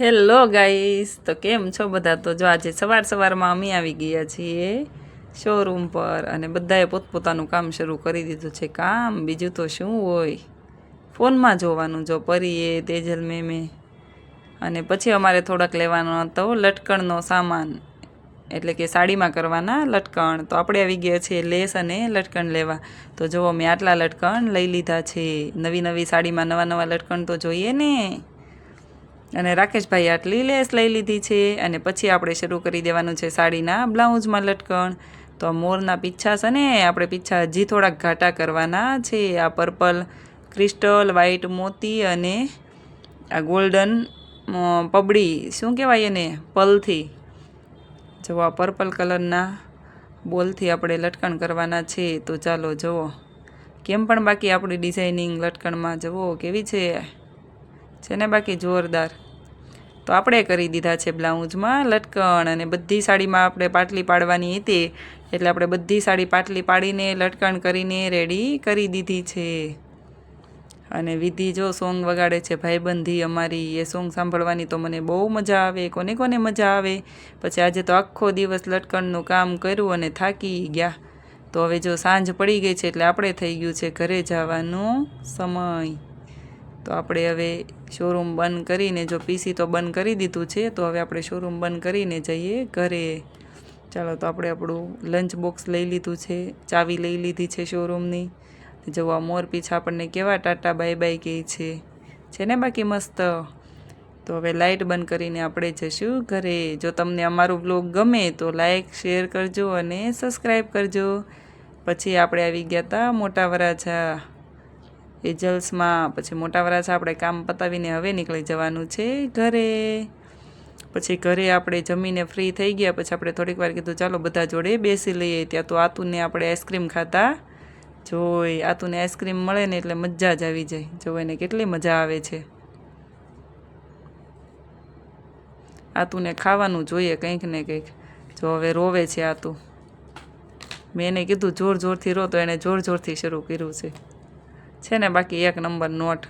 Hello guys, તો કેમ છો બધા? તો જો આજે સવાર સવારમાં અમે આવી ગયા છીએ શોરૂમ પર અને બધાએ પોતપોતાનું કામ શરૂ કરી દીધું છે. કામ, બીજું તો શું હોય? ફોનમાં જોવાનું, જો પરીએ, તેજલ મેમે. અને પછી અમારે થોડાક લેવાનો હતો લટકણનો સામાન. એટલે કે સાડીમાં કરવાના લટકણ. તો આપણે આવી ગયા છીએ લેસ અને લટકણ લેવા. તો જુઓ મેં આટલા લટકણ લઈ લીધા છે. નવી નવી સાડીમાં નવા નવા લટકણ તો જોઈએ ને? અને રાકેશભાઈ આટલી લેસ લઈ લીધી છે અને પછી આપણે શરૂ કરી દેવાનું છે સાડીના બ્લાઉઝમાં લટકણ. તો મોરના પીછા છે ને આપણે પીછા હજી થોડાક ઘાટા કરવાના છે. આ પર્પલ, ક્રિસ્ટલ વ્હાઈટ મોતી અને આ ગોલ્ડન પબડી. શું કહેવાય એને? પલથી. જો આ પર્પલ કલરના બોલથી આપણે લટકણ કરવાના છે, તો ચાલો જુઓ. કેમ પણ બાકી આપણી ડિઝાઇનિંગ લટકણમાં જુઓ, કેવી છે? છે ને બાકી જોરદાર. તો આપણે કરી દીધા છે બ્લાઉઝમાં લટકણ અને બધી સાડીમાં આપણે પાટલી પાડવાની હતી, એટલે આપણે બધી સાડી પાટલી પાડીને, લટકણ કરીને રેડી કરી દીધી છે. અને વિધિ જો સોંગ વગાડે છે ભાઈબંધી અમારી, એ સોંગ સાંભળવાની તો મને બહુ મજા આવે, કોને કોને મજા આવે. પછી આજે તો આખો દિવસ લટકણનું કામ કર્યું અને થાકી ગયા. તો હવે જો સાંજ પડી ગઈ છે એટલે આપણે થઈ ગયું છે ઘરે જવાનું સમય. તો આપણે હવે શોરૂમ બંધ કરીને, જો પીસી તો બંધ કરી દીધું છે, તો હવે આપણે શોરૂમ બંધ કરીને જઈએ ઘરે. ચાલો, તો આપણે આપણું લંચ બોક્સ લઈ લીધું છે, ચાવી લઈ લીધી છે શોરૂમની જોવા મોર પીછા આપણને કેવા ટાટા બાય બાય કહે છે. છે ને બાકી મસ્ત? તો હવે લાઇટ બંધ કરીને આપણે જશું ઘરે. જો તમને અમારું બ્લોગ ગમે તો લાઇક શેર કરજો અને સબસ્ક્રાઈબ કરજો. પછી આપણે આવી ગયા હતા મોટા વરાછા. એજલ્સમાં પછી મોટા વરાછા આપણે કામ પતાવીને હવે નીકળી જવાનું છે ઘરે. પછી ઘરે આપણે જમીને ફ્રી થઈ ગયા, પછી આપણે થોડીક વાર કીધું, ચાલો બધા જોડે બેસી લઈએ. ત્યાં તો આતુને આપણે આઈસ્ક્રીમ ખાતા. જોઈ, આતુને આઈસ્ક્રીમ મળે ને એટલે મજા જ આવી જાય. જો એને કેટલી મજા આવે છે. આતુને ખાવાનું જોઈએ કંઈક ને કંઈક. જો હવે રોવે છે આતુ. મેં એને કીધું, જોર જોરથી રો. તો એણે જોર જોરથી શરૂ કર્યું છે. છે ને બાકી એક નંબર નોટ.